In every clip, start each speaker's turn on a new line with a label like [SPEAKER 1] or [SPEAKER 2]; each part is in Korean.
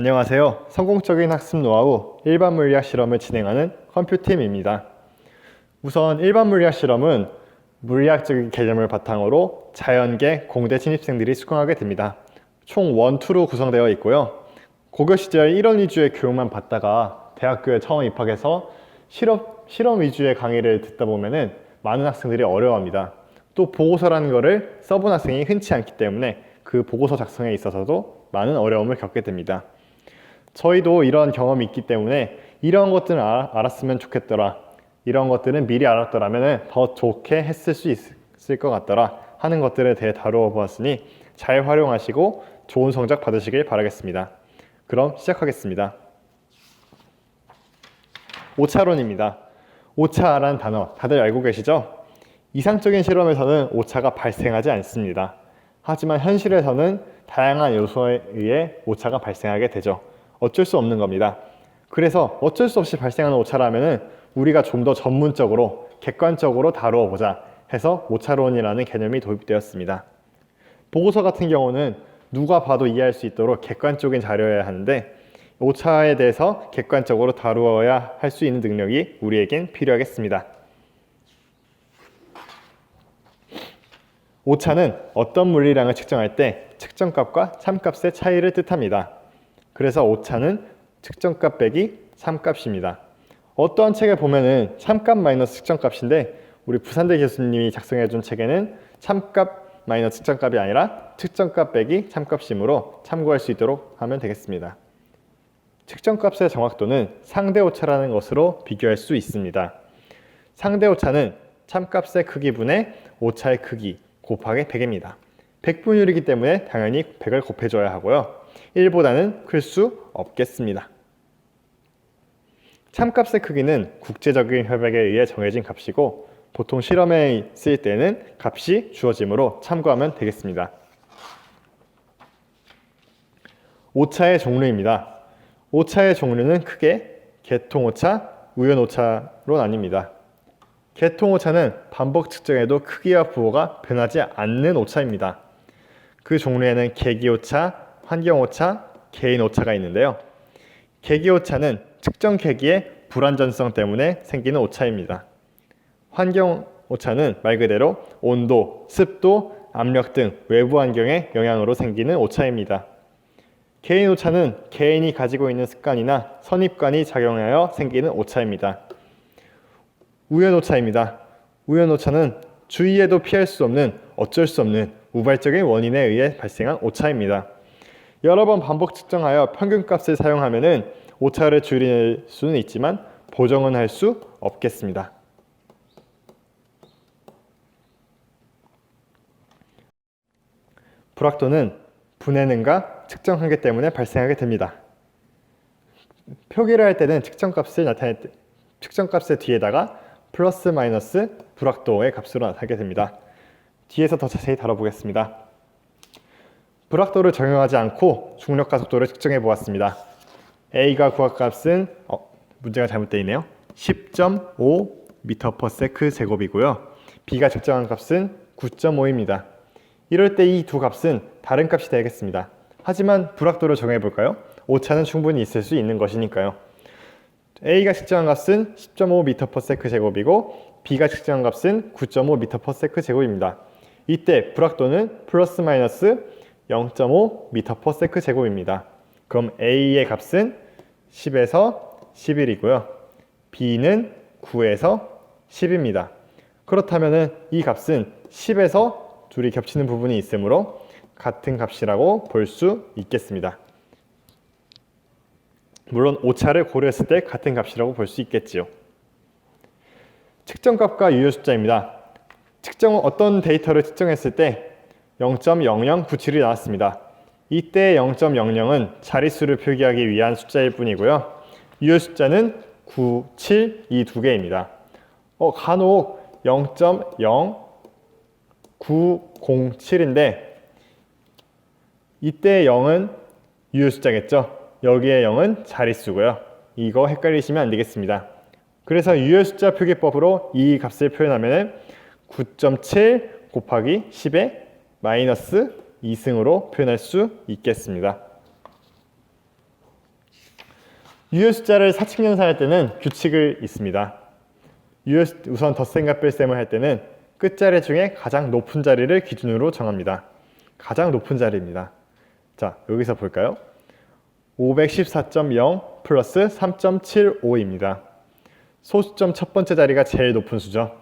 [SPEAKER 1] 안녕하세요. 성공적인 학습 노하우 일반 물리학 실험을 진행하는 컴퓨팀입니다. 우선 일반 물리학 실험은 물리학적인 개념을 바탕으로 자연계 공대 신입생들이 수강하게 됩니다. 총 원, 투로 구성되어 있고요. 고교 시절 1원 위주의 교육만 받다가 대학교에 처음 입학해서 실험, 실험 위주의 강의를 듣다 보면은 많은 학생들이 어려워합니다. 또 보고서라는 거를 써본 학생이 흔치 않기 때문에 그 보고서 작성에 있어서도 많은 어려움을 겪게 됩니다. 저희도 이런 경험이 있기 때문에 이런 것들을 알- 알았으면 좋겠더라. 이런 것들은 미리 알았더라면 더 좋게 했을 수 있을 것 같더라 하는 것들에 대해 다루어 보았으니 잘 활용하시고 좋은 성적 받으시길 바라겠습니다. 그럼 시작하겠습니다. 오차론입니다. 오차란 단어 다들 알고 계시죠? 이상적인 실험에서는 오차가 발생하지 않습니다. 하지만 현실에서는 다양한 요소에 의해 오차가 발생하게 되죠. 어쩔 수 없는 겁니다. 그래서 어쩔 수 없이 발생하는 오차라면은 우리가 좀 더 전문적으로 객관적으로 다루어 보자 해서 오차론이라는 개념이 도입되었습니다. 보고서 같은 경우는 누가 봐도 이해할 수 있도록 객관적인 자료여야 하는데 오차에 대해서 객관적으로 다루어야 할 수 있는 능력이 우리에겐 필요하겠습니다. 오차는 어떤 물리량을 측정할 때 측정값과 참값의 차이를 뜻합니다. 그래서 오차는 측정값 빼기 참값입니다. 어떠한 책에 보면은 참값 마이너스 측정값인데 우리 부산대 교수님이 작성해 준 책에는 참값 마이너스 측정값이 아니라 측정값 빼기 참값이므로 참고할 수 있도록 하면 되겠습니다. 측정값의 정확도는 상대 오차라는 것으로 비교할 수 있습니다. 상대 오차는 참값의 크기 분의 오차의 크기 곱하기 100입니다. 100분율이기 때문에 당연히 100을 곱해줘야 하고요. 1보다는 클 수 없겠습니다. 참값의 크기는 국제적인 협약에 의해 정해진 값이고 보통 실험에 쓰일 때는 값이 주어지므로 참고하면 되겠습니다. 오차의 종류입니다. 오차의 종류는 크게 개통오차, 우연오차로 나뉩니다. 개통오차는 반복 측정에도 크기와 부호가 변하지 않는 오차입니다. 그 종류에는 계기오차, 환경 오차, 개인 오차가 있는데요. 계기 오차는 측정 계기의 불완전성 때문에 생기는 오차입니다. 환경 오차는 말 그대로 온도, 습도, 압력 등 외부 환경의 영향으로 생기는 오차입니다. 개인 오차는 개인이 가지고 있는 습관이나 선입관이 작용하여 생기는 오차입니다. 우연 오차입니다. 우연 오차는 주의해도 피할 수 없는 어쩔 수 없는 우발적인 원인에 의해 발생한 오차입니다. 여러 번 반복 측정하여 평균값을 사용하면은 오차를 줄일 수는 있지만 보정은 할 수 없겠습니다. 불확도는 분해 능가 측정하기 때문에 발생하게 됩니다. 표기를 할 때는 측정값을 나타낼 때 측정값의 뒤에다가 플러스 마이너스 불확도의 값으로 나타나게 됩니다. 뒤에서 더 자세히 다뤄보겠습니다. 불확도를 적용하지 않고 중력과 속도를 측정해 보았습니다. A가 구할 값은 어, 문제가 잘못되어 있네요. 10.5 m/s 제곱이고요. B가 측정한 값은 9.5입니다. 이럴 때 이 두 값은 다른 값이 되겠습니다. 하지만 불확도를 정해 볼까요? 오차는 충분히 있을 수 있는 것이니까요. A가 측정한 값은 10.5 m/s 제곱이고 B가 측정한 값은 9.5 m/s 제곱입니다. 이때 불확도는 플러스 마이너스 0.5 m/s 제곱입니다. 그럼 A의 값은 10에서 11이고요. B는 9에서 10입니다. 그렇다면 이 값은 10에서 둘이 겹치는 부분이 있으므로 같은 값이라고 볼 수 있겠습니다. 물론 오차를 고려했을 때 같은 값이라고 볼 수 있겠지요. 측정값과 유효 숫자입니다. 측정 어떤 데이터를 측정했을 때 0.0097이 나왔습니다. 이때 0.00은 자릿수를 표기하기 위한 숫자일 뿐이고요. 유효 숫자는 9, 7 이 두 개입니다. 어, 간혹 0.0907인데 이때 0은 유효 숫자겠죠. 여기에 0은 자릿수고요. 이거 헷갈리시면 안 되겠습니다. 그래서 유효 숫자 표기법으로 이 값을 표현하면 9.7 곱하기 10의 마이너스 2승으로 표현할 수 있겠습니다. 유효 숫자를 사칙연산할 때는 규칙을 있습니다. 유효 수- 우선 덧셈과 뺄셈을 할 때는 끝자리 중에 가장 높은 자리를 기준으로 정합니다. 가장 높은 자리입니다. 자, 여기서 볼까요? 514.0 플러스 3.75입니다. 소수점 첫 번째 자리가 제일 높은 수죠.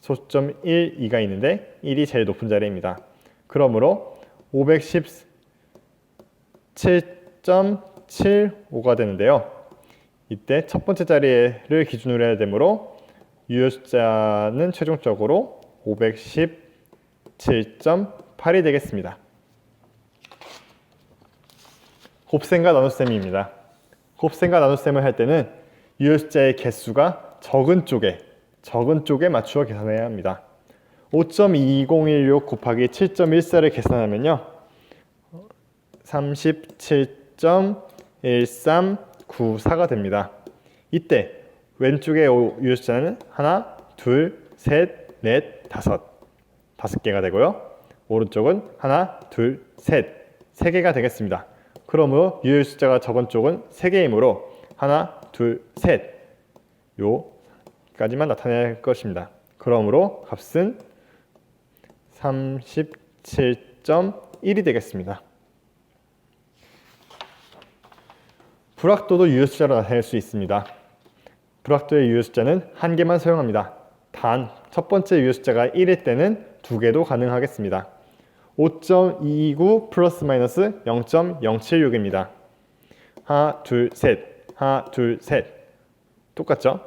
[SPEAKER 1] 소수점 1, 2가 있는데 1이 제일 높은 자리입니다. 그러므로 517.75가 되는데요. 이때 첫 번째 자리를 기준으로 해야 되므로 유효 숫자는 최종적으로 517.8이 되겠습니다. 곱셈과 나눗셈입니다. 곱셈과 나눗셈을 할 때는 유효 숫자의 개수가 적은 쪽에 적은 쪽에 맞추어 계산해야 합니다. 5.2016 곱하기 7.14를 계산하면요. 37.1394가 됩니다. 이때 왼쪽의 유효 숫자는 하나, 둘, 셋, 넷, 다섯 다섯 개가 되고요. 오른쪽은 하나, 둘, 셋, 세 개가 되겠습니다. 그러므로 유효 숫자가 적은 쪽은 세 개이므로 하나, 둘, 셋 요까지만 나타낼 것입니다. 그러므로 값은 37.1이 되겠습니다. 불확도도 유효 숫자로 나타낼 수 있습니다. 불확도의 유효 숫자는 한 개만 사용합니다. 단 첫 번째 유효 숫자가 1일 때는 두 개도 가능하겠습니다. 5.229 플러스 마이너스 0.076입니다. 하나, 둘, 셋. 하나, 둘, 셋. 똑같죠?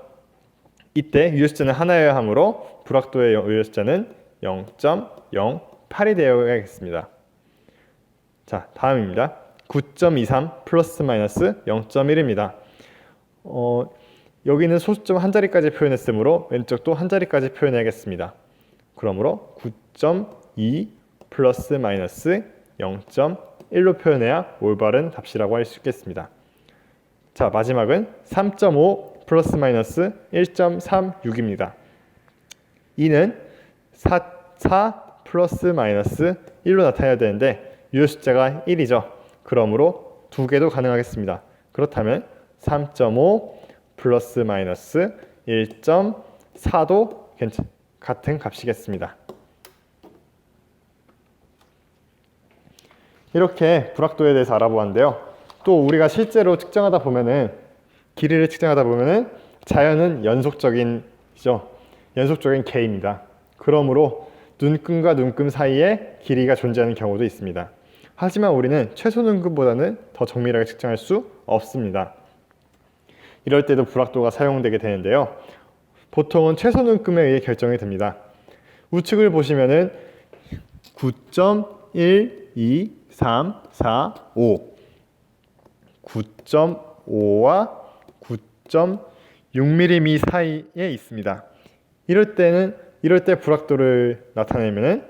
[SPEAKER 1] 이때 유효 숫자는 하나여야 하므로 불확도의 유효 숫자는 0.08이 되어야겠습니다. 자, 다음입니다. 9.23 플러스 마이너스 0.1입니다. 어, 여기는 소수점 한 자리까지 표현했으므로 왼쪽도 한 자리까지 표현해야겠습니다. 그러므로 9.2 플러스 마이너스 0.1로 표현해야 올바른 답이라고 할 수 있겠습니다. 자, 마지막은 3.5 플러스 마이너스 1.36입니다. 이는 4, 4 플러스 마이너스 1로 나타내야 되는데 유효 숫자가 1이죠. 그러므로 두 개도 가능하겠습니다. 그렇다면 3.5 플러스 마이너스 1.4도 괜찮, 같은 값이겠습니다. 이렇게 불확도에 대해서 알아보았는데요. 또 우리가 실제로 측정하다 보면은 길이를 측정하다 보면은 자연은 연속적인이죠. 연속적인 개입니다. 그러므로 눈금과 눈금 사이에 길이가 존재하는 경우도 있습니다. 하지만 우리는 최소 눈금보다는 더 정밀하게 측정할 수 없습니다. 이럴 때도 불확도가 사용되게 되는데요. 보통은 최소 눈금에 의해 결정이 됩니다. 우측을 보시면은 9.1, 3, 4, 5 9.5와 9.6mm 사이에 있습니다. 이럴 때는 이럴 때 불확도를 나타내면은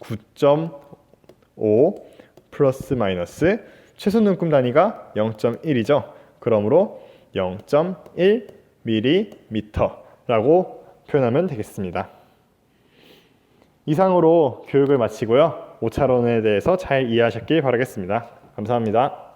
[SPEAKER 1] 9.5 플러스 마이너스 최소 눈금 단위가 0.1이죠. 그러므로 0.1mm라고 표현하면 되겠습니다. 이상으로 교육을 마치고요. 5차론에 대해서 잘 이해하셨길 바라겠습니다. 감사합니다.